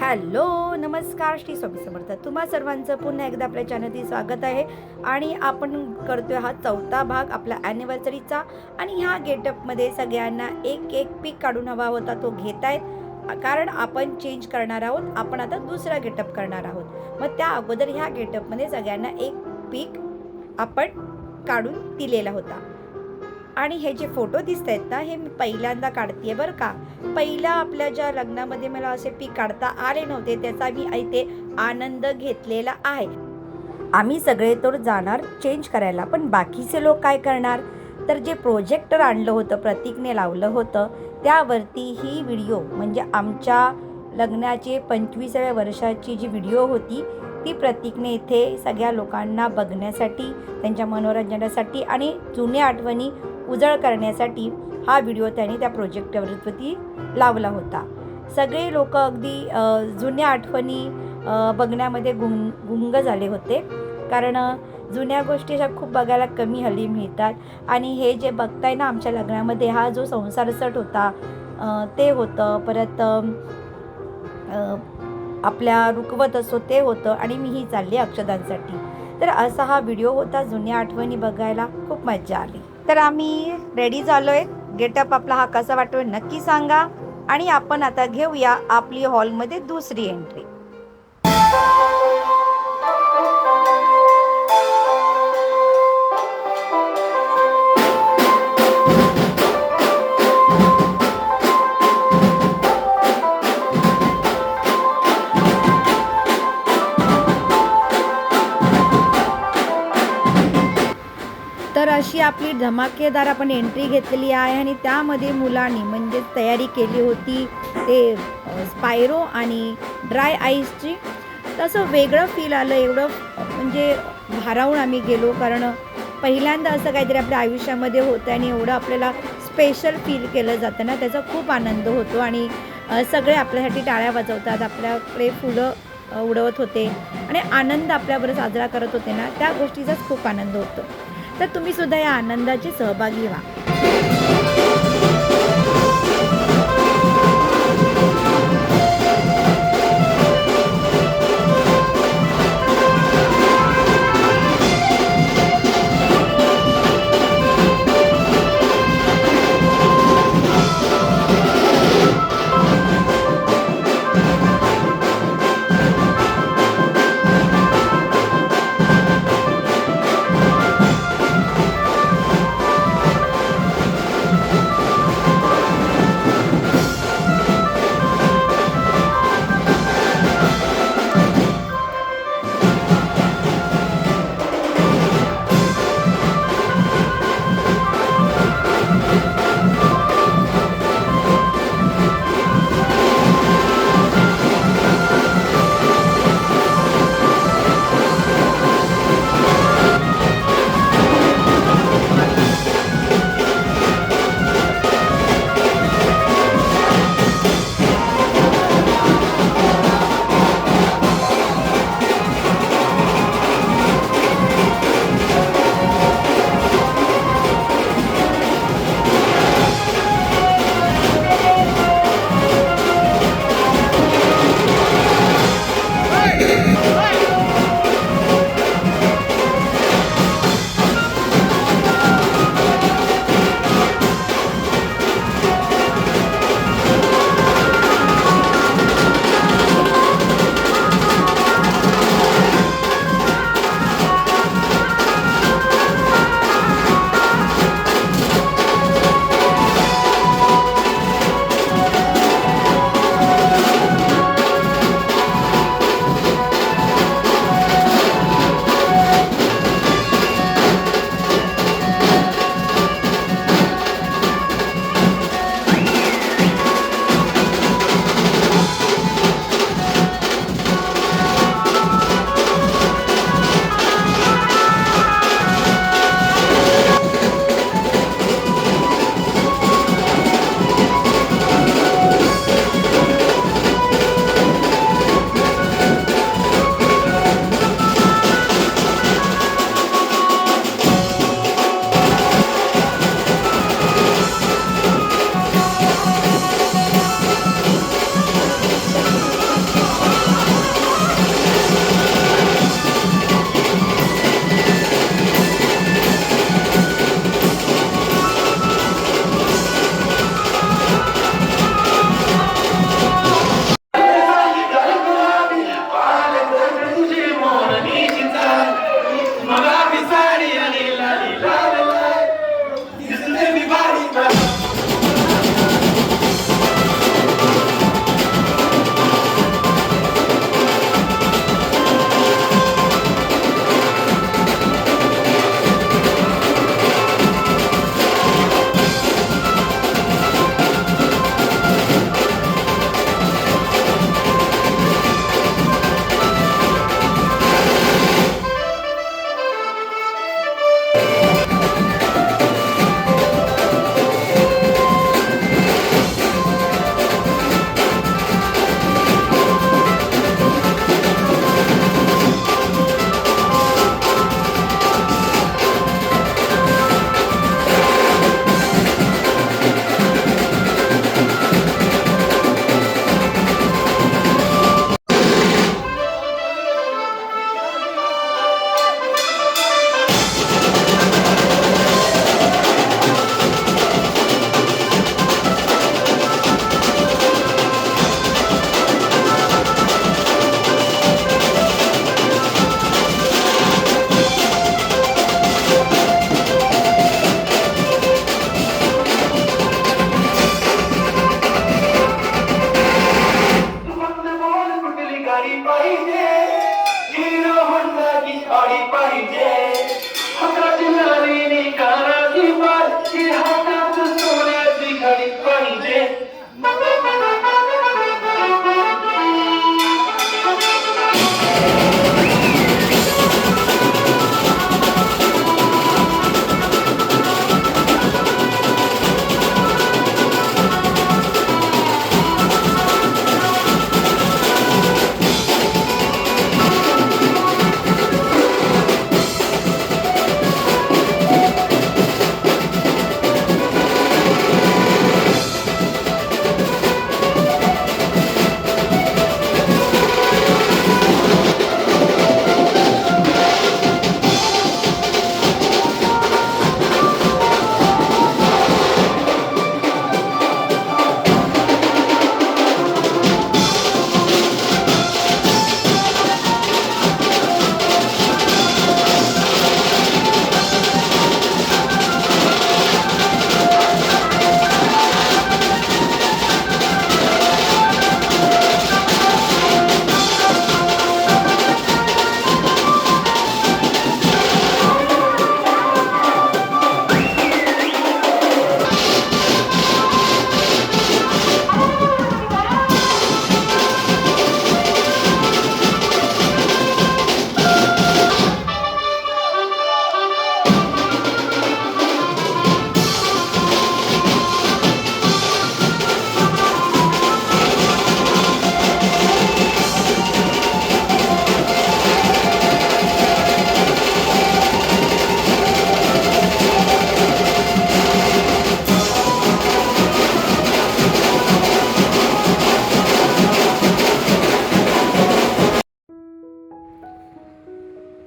Hello नमस्कार श्री स्वामी समर्थ. तुम्हा सर्वांचं पुन्हा एकदा आपल्या चॅनलती स्वागत आहे. आणि आपण करतोय हा चौथा भाग आपला ॲनिव्हर्सरीचा आणि ह्या गेटअपमध्ये सगळ्यांना एक एक पीक काढून हवा होता तो घेत आहेत. कारण आपण चेंज करणार आहोत. आपण आता दुसरा गेटअप करणार आहोत. मग त्या अगोदर ह्या गेटअपमध्ये सगळ्यांना एक पीक आपण काढून दिलेला होता. आणि हे जे फोटो दिसत आहेत ना हे मी पहिल्यांदा काढते बरं का. पहिल्या आपल्या ज्या लग्नामध्ये मला असे पीक काढता आले नव्हते त्याचा मी इथे आनंद घेतलेला आहे. आम्ही सगळे तर जाणार चेंज करायला पण बाकीचे लोक काय करणार? तर जे प्रोजेक्टर आणलं होतं प्रतीकने लावलं होतं त्यावरती ही व्हिडिओ म्हणजे आमच्या लग्नाचे पंचवीसाव्या वर्षाची जी व्हिडिओ होती ती प्रतीकने इथे सगळ्या लोकांना बघण्यासाठी त्यांच्या मनोरंजनासाठी आणि जुन्या आठवणी उजळ करण्यासाठी हा व्हिडिओ त्याने त्या प्रोजेक्टवरती लावला होता. सगळे लोक अगदी जुन्या आठवणी बघण्यामध्ये गुंग गुंग झाले होते. कारण जुन्या गोष्टी अशा खूप बघायला कमी हल्ली मिळतात. आणि हे जे बघताय ना आमच्या लग्नामध्ये हा जो संसार सट होता ते होतं. परत आपल्या रुकवत असो ते होतं. आणि मीही चालली अक्षदांसाठी. तर असा हा व्हिडिओ होता. जुन्या आठवणी बघायला खूप मजा आली. तर आम्ही रेडी झालो आहे गेटअप आपला हा कसा वाटतो नक्की सांगा. आणि आपण आता घेऊया आपली हॉलमध्ये दुसरी एंट्री अशी आपली धमाकेदार आपण एंट्री घेतलेली आहे आणि त्यामध्ये मुलांनी म्हणजे तयारी केली होती ते स्पायरो आणि ड्राय आईसची तसं वेगळं फील आलं एवढं म्हणजे भारावून आम्ही गेलो कारण पहिल्यांदा असं काहीतरी आपल्या आयुष्यामध्ये होतं आणि एवढं आपल्याला स्पेशल फील केलं जातं ना त्याचा खूप आनंद होतो आणि सगळे आपल्यासाठी टाळ्या वाजवतात आपल्याकडे फुलं उडवत होते आणि आनंद आपल्याबरोबर साजरा करत होते ना त्या गोष्टीचाच खूप आनंद होतो. तर तुम्ही सुद्धा या आनंदाची सहभागी व्हा.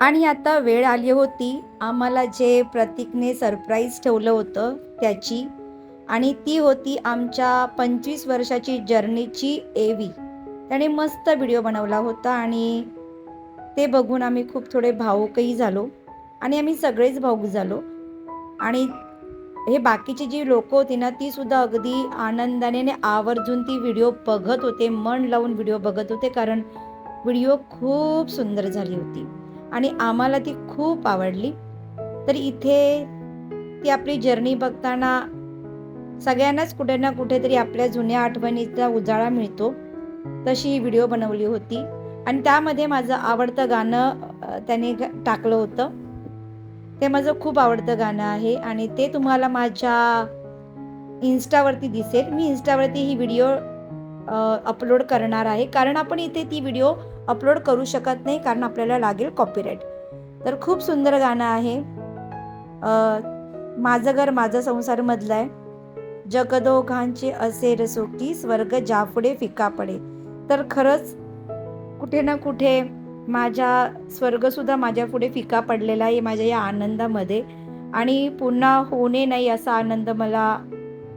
आणि आता वेळ आली होती आम्हाला जे प्रतीकने सरप्राईज ठेवलं होतं त्याची. आणि ती होती आमच्या पंचवीस वर्षाची जर्नीची एवी त्याने मस्त व्हिडिओ बनवला होता आणि ते बघून आम्ही खूप थोडे भावुकही झालो. आणि आम्ही सगळेच भाऊक झालो. आणि हे बाकीची जी लोकं होती ना ती सुद्धा अगदी आनंदाने आणि आवर्जून ती व्हिडिओ बघत होते मन लावून व्हिडिओ बघत होते कारण व्हिडिओ खूप सुंदर झाली होती. आणि आम्हाला ती खूप आवडली. तर इथे ती आपली जर्नी बघताना सगळ्यांनाच कुठे ना कुठेतरी आपल्या जुन्या आठवणीचा उजाळा मिळतो. तशी ही व्हिडिओ बनवली होती. आणि त्यामध्ये माझं आवडतं गाणं त्याने टाकलं होतं. ते माझं खूप आवडतं गाणं आहे आणि ते तुम्हाला माझ्या इन्स्टावरती दिसेल. मी इन्स्टावरती ही व्हिडिओ अपलोड करणार आहे. कारण आपण इथे ती व्हिडिओ अपलोड करू शकत नाही कारण आपल्याला लागेल कॉपीराईट तर खूप सुंदर गाणं आहे. माझं घर माझा संसार मधलं आहे जगदोघांचे असे रसोकी स्वर्ग जाफडे फिका पडे. तर खरंच कुठे ना कुठे माझ्या स्वर्गसुद्धा माझ्या पुढे फिका पडलेला आहे माझ्या या आनंदामध्ये. आणि पुन्हा होणे नाही असा आनंद मला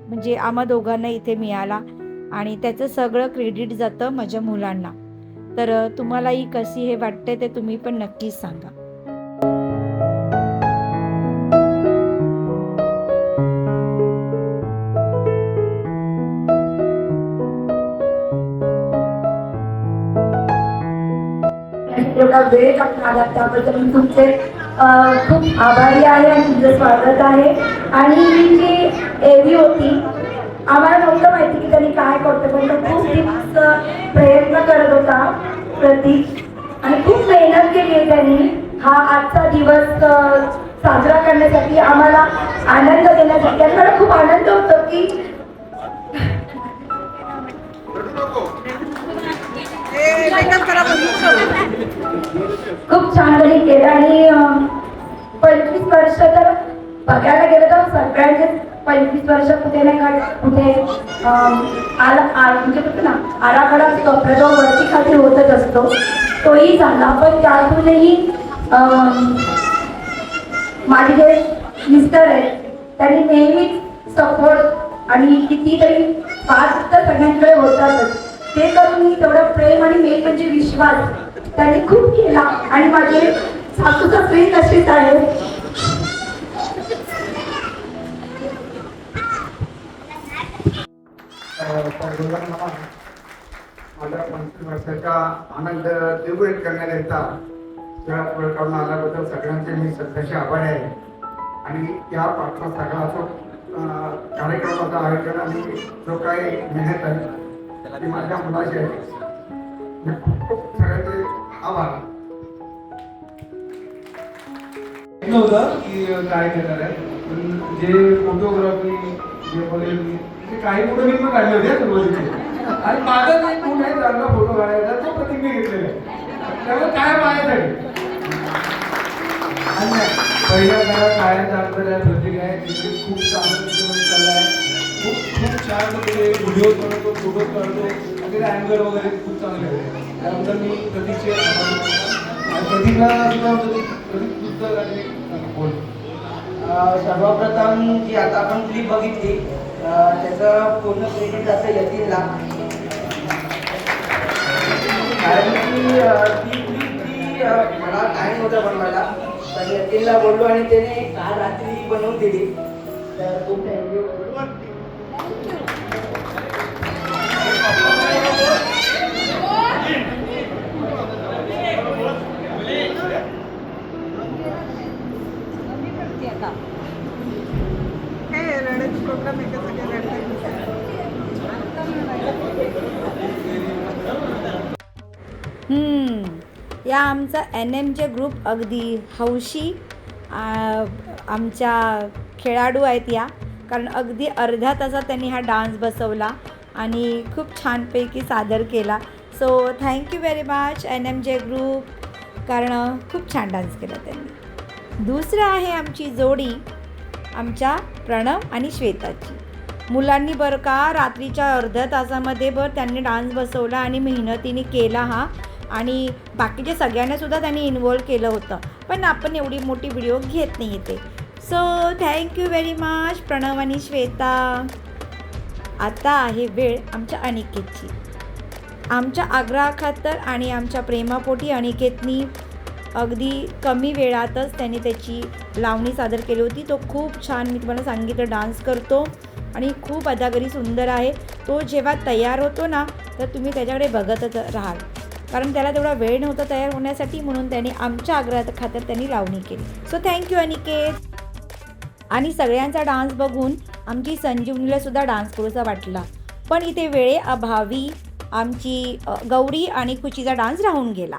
म्हणजे आम्हा दोघांना इथे मिळाला. आणि त्याचं सगळं क्रेडिट जातं माझ्या मुलांना. तर तुम्हालाही कशी हे वाटते ते तुम्ही पण नक्कीच सांगा. एवढा त्याबद्दल मी तुमचे खूप आभारी आहे आणि तुमचं स्वागत आहे. आणि मी जी एवी होती आम्हाला नव्हतं माहिती की त्यांनी काय करतो पण तो खूप दिवस प्रयत्न करत होता प्रतीक. आणि खूप मेहनत केली आहे त्यांनी. हा आजचा दिवस साजरा करण्यासाठी आम्हाला आनंद देण्यासाठी. आणि मला खूप आनंद होतो की खूप छान त्यांनी केलं. आणि पंचवीस वर्ष तर बघायला गेलं तर सगळ्यांचे पंचवीस वर्ष कुठे नाही का कुठे आला आ- म्हणजे कसं ना आराखडा असतो आपला जो वरती खाली होतच असतो तोही झाला. पण त्यातूनही माझे जे मिस्टर आहेत त्यांनी नेहमीच सपोर्ट आणि कितीतरी पाच तर सगळ्यांकडे होतातच. ते करून मी तेवढं प्रेम आणि मेन म्हणजे विश्वास त्यांनी खूप केला. आणि माझे सासू सासरी तसेच आहे. सर्वांना माझ्या पंचवीस वर्षाचा आनंद द्विगुणित करण्याकरिता त्या वेळ काढून आल्याबद्दल सगळ्यांचे मी सध्याचे आभारी आहे आणि या पाठचा सगळा जो कार्यक्रमाचा कार्यक्रमाचं आयोजन आणि जो काही मेहनत आहे ती माझ्या मुलाची आहे खूप खूप सगळ्यांचे आभार नव्हतं की काय करणार आहे. पण जे फोटोग्राफी जे वगैरे मी- ते काही फोटो मी पण काढले होते सुरुवातीचे. आणि माझा जो एक गुण आहे चांगला फोटो काढायचा तो प्रतीक घेतलेला आहे. त्यामुळे काय माझ्यासाठी पहिल्या काळात काय चालतं त्या प्रतीक आहे. तिथे खूप चांगलं चाललं आहे. खूप खूप छान म्हणजे व्हिडिओ बनवतो फोटो काढतो. आणि त्याचे अँगल वगैरे खूप चांगले होते त्यानंतर मी प्रतीकचे आभार सुद्धा प्रतीक सुद्धा बोल. सर्वप्रथम जी आता आपण क्लिप बघितली त्याचं पूर्ण क्रेडिट असं यतीनला कारण की ती ती मला टाईम होता बनवायला. तर यतीनला बोललो आणि त्याने काल रात्री बनवून दिली. तर खूप थँक्यू या आमचा एन एम जे ग्रुप अगदी हौशी आमच्या खेळाडू आहेत या. कारण अगदी अर्ध्या तासात त्यांनी हा डान्स बसवला आणि खूप छानपैकी सादर केला. So thank you very much N M J group कारण खूप छान डान्स केला त्यांनी. दुसरं आहे आमची जोडी आमच्या प्रणव आणि श्वेताची. मुलांनी बरं का रात्रीच्या अर्ध्या तासामध्ये बरं त्यांनी डान्स बसवला आणि मेहनतीने केला हा. आणि बाकीच्या सगळ्यांनासुद्धा त्यांनी इन्वॉल्व केलं होतं. पण आपण एवढी मोठी व्हिडिओ घेत नाही येते so thank you very much Pranav आणि श्वेता. आता आहे वेळ आमच्या अनिकेतची. आमच्या आग्रहाखातर आणि आमच्या प्रेमापोटी अनिकेतनी अगदी कमी वेळातच त्याने त्याची लावणी सादर केली होती. तो खूप छान मी तुम्हाला सांगितलं डान्स करतो आणि खूप अदागरी सुंदर आहे. तो जेव्हा तयार होतो ना तर तुम्ही त्याच्याकडे बघतच राहाल. कारण त्याला तेवढा वेळ नव्हता तयार होण्यासाठी म्हणून त्याने आमच्या आग्रहात खात्यात त्यांनी लावणी केली. So thank you Aniket. आणि सगळ्यांचा डान्स बघून आमची संजीवनीला सुद्धा डान्स करूचा वाटला. पण इथे वेळे अभावी आमची गौरी आणि खुशीचा डान्स राहून गेला.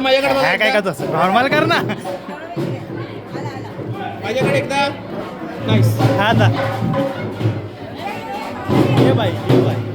इथं माझ्याकडे बघा काय एकदा. काय तसं नॉर्मल कर ना. माझ्याकडे एकदा. नाईस हा आता. ये बाई ये बाई.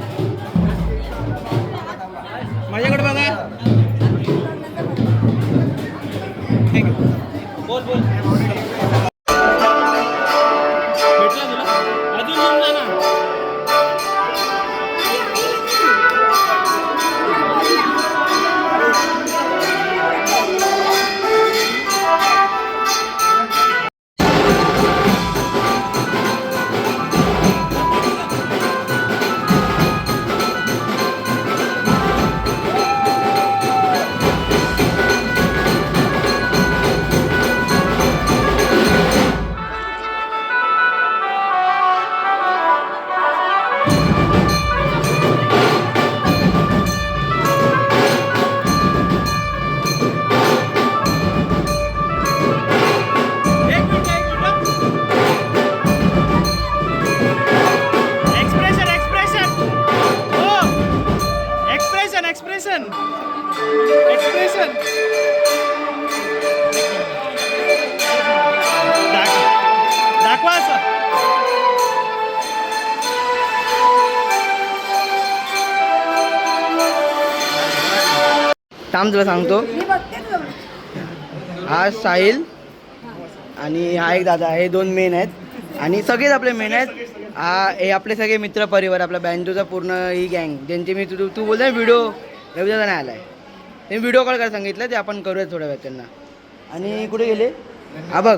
थांब तुला सांगतो. हा साहिल आणि हा एक दादा हे दोन मेन आहेत. आणि सगळेच आपले मेन आहेत. हा हे आपले सगळे मित्र परिवार आपला बँजोचा पूर्ण ही गँग ज्यांचे मी तू तू बोलतो ना व्हिडिओ रविदादा नाही आलाय. ते व्हिडिओ कॉल करायला सांगितलं ते आपण करूया थोड्या वेळ त्यांना. आणि कुठे गेले? हा बघ.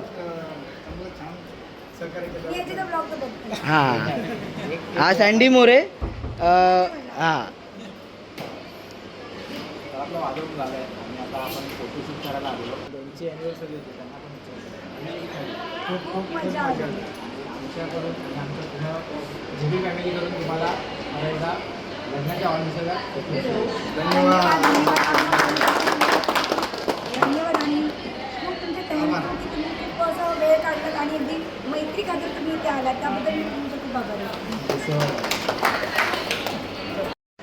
मी याची तर ब्लॉग तर बघते हा हा सँडी मोरे अं, हा खूप मजा आली. धन्यवाद. आणि खूप तुमचे थँक्यू की तुम्ही खूप असं वेळ काढलात आणि अगदी मैत्री खातर तुम्ही इथे आलात. त्याबद्दल मी तुमचं खूप आभारी आहे.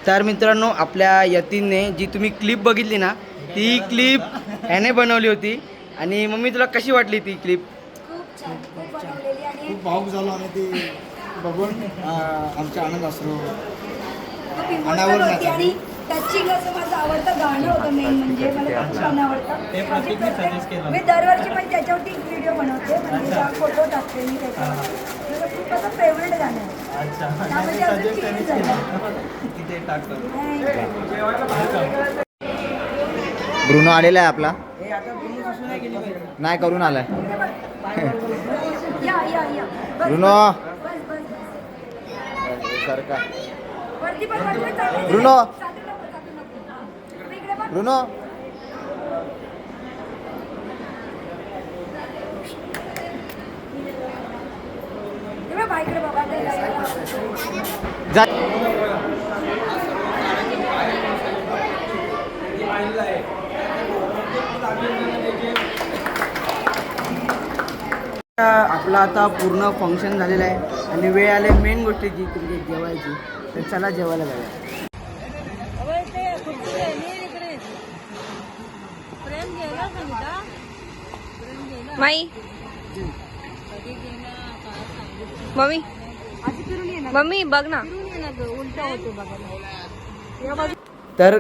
तर मित्रांनो आपल्या यतीनने जी तुम्ही क्लिप बघितली ना ती क्लिप ह्याने बनवली होती. आणि मम्मी तुला कशी वाटली ती क्लिप खूप छान खूप बनवलेली आणि खूप भाऊक झालो आणि ती बघून. आमचा आनंद असतो. आणि टचिंग असं माझं आवडतं गाणं होतं मेन म्हणजे मला खूप गाणं आवडतं. करते. मी दरवर्षी पण त्याच्यावरती व्हिडिओ बनवते म्हणजे फोटो टाकते मी त्याच्यावर माझं खूप असं फेवरेट गाणं आहे. त्यामध्ये you. ब्रुनो आलेला आहे आपला. नाही करून आलाय. या या या. बस, ब्रुनो. सारखा. ब्रुनो. ब्रुनो. हे बघ, बाईकडे बघा ते लाइट. जा आपलं आता पूर्ण फंक्शन झालेलं आहे. आणि वेळ आले मेन गोष्टीची तुमची जेवायची. तर चला जेवायला जाऊया. माई. मम्मी. मम्मी बघ ना. तर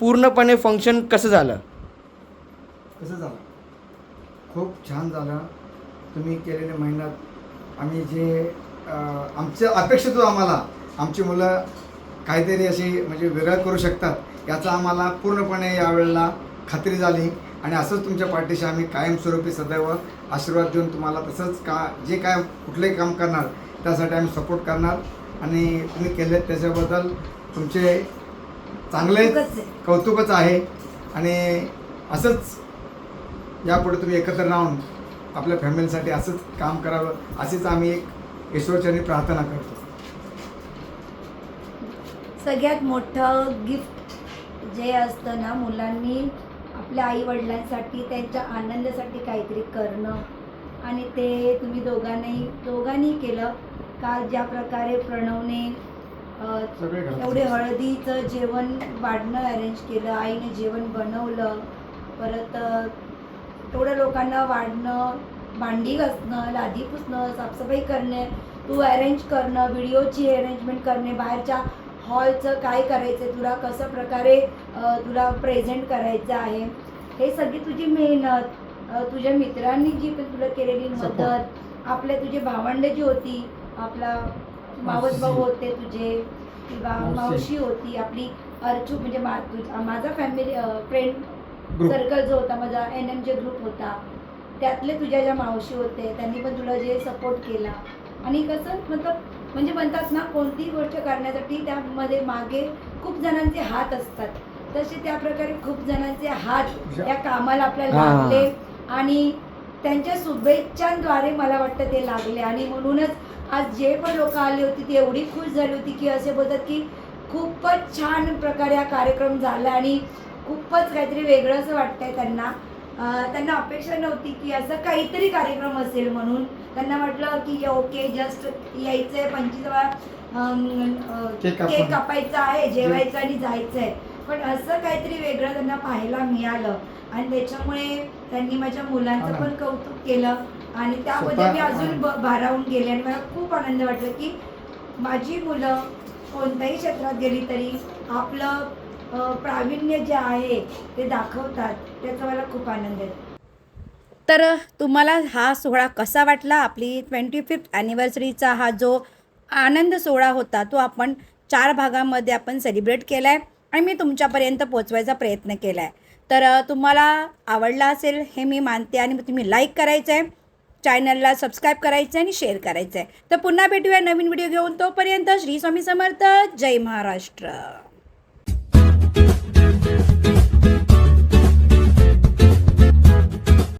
पूर्णपणे फंक्शन कसं झालं? कसं झालं? खूप छान झालं. तुम्ही केलेल्या मेहनत आम्ही जे आमच्या अपेक्षित होतं आम्हाला आमची मुलं काहीतरी अशी म्हणजे वेगळं करू शकतात याचा आम्हाला पूर्णपणे यावेळेला खात्री झाली. आणि असंच तुमच्या पाठीशी आम्ही कायमस्वरूपी सदैव आशीर्वाद देऊन तुम्हाला तसंच का जे काय कुठलंही काम करणार त्यासाठी आम्ही सपोर्ट करणार. आणि तुम्ही केले त्याच्याबद्दल तुमचे चांगले. कौतुकच आहे. आणि असंच यापुढे तुम्ही एकत्र राहून आपल्या फॅमिलीसाठी असंच काम करावं अशीच आम्ही एक ईश्वरचरणी प्रार्थना करतो सगळ्यात मोठं गिफ्ट जे असतं ना मुलांनी आपल्या आई वडिलांसाठी त्यांच्या आनंदासाठी काहीतरी करणं आणि ते तुम्ही दोघांनाही दोघांनी केलं काल ज्या प्रकारे प्रणवने. एवढे हळदीचं जेवण वाढणं अरेंज केलं आईने जेवण बनवलं परत तेवढ्या लोकांना वाढणं भांडी घासणं लादी पुसणं साफसफाई करणे तू अरेंज करणं व्हिडिओची अरेंजमेंट करणे बाहेरच्या हॉलचं काय करायचं तुला कसं प्रकारे तुला प्रेझेंट करायचं आहे हे सगळी तुझी मेहनत तुझ्या मित्रांनी जी तुला केलेली मदत आपल्या तुझे भावंड जी होती आपला मावस भाऊ होते तुझे किंवा मावशी. होती आपली अर्चू म्हणजे मा माझा फॅमिली फ्रेंड. सर्कल जो होता माझा एन एम जे ग्रुप होता. त्यातले तुझ्या ज्या मावशी होते त्यांनी पण तुला जे सपोर्ट केला. आणि कसं मतलब म्हणजे म्हणतात ना कोणतीही गोष्ट करण्यासाठी त्यामध्ये मागे खूप जणांचे हात असतात. तसे त्या प्रकारे खूप जणांचे हात या कामाला आपल्याला. लागले. आणि त्यांच्या शुभेच्छांद्वारे मला वाटतं ते लागले. आणि म्हणूनच आज जे पण लोक आली होती ती एवढी खुश झाली होती की असे बोलतात की खूपच छान प्रकारे हा कार्यक्रम झाला. आणि खूपच काहीतरी वेगळं असं वाटतंय त्यांना. त्यांना अपेक्षा नव्हती की असं काहीतरी कार्यक्रम असेल म्हणून. त्यांना वाटलं की ओके जस्ट यायचं आहे पंचवीसावा केक कापायचा आहे जेवायचं आणि जायचं आहे पण असं काहीतरी वेगळं त्यांना पाहायला मिळालं. आणि त्याच्यामुळे त्यांनी माझ्या मुलांचं पण कौतुक केलं. आणि त्यामध्ये मी अजून भारावून गेले आणि मला खूप आनंद वाटला की माझी मुलं कोणत्याही क्षेत्रात गेली तरी आपलं प्रावीण्य जे आहे ते दाखवतात. त्याचा मला खूप आनंद आहे. तर तुम्हाला हा सोहळा कसा वाटला? आपली ट्वेंटी फिफ्थ ॲनिव्हर्सरीचा हा जो आनंद सोहळा होता तो आपण चार भागामध्ये आपण सेलिब्रेट केला आहे आणि मी तुमच्यापर्यंत पोचवायचा प्रयत्न केला आहे तर तुम्हाला आवडला असेल हे मी मानते आणि तुम्ही लाईक करायचं आहे चॅनलला सबस्क्राईब करायचं आहे आणि शेअर करायचं आहे तर पुन्हा भेटूया नवीन व्हिडिओ घेऊन. तोपर्यंत श्री स्वामी समर्थ. जय महाराष्ट्र.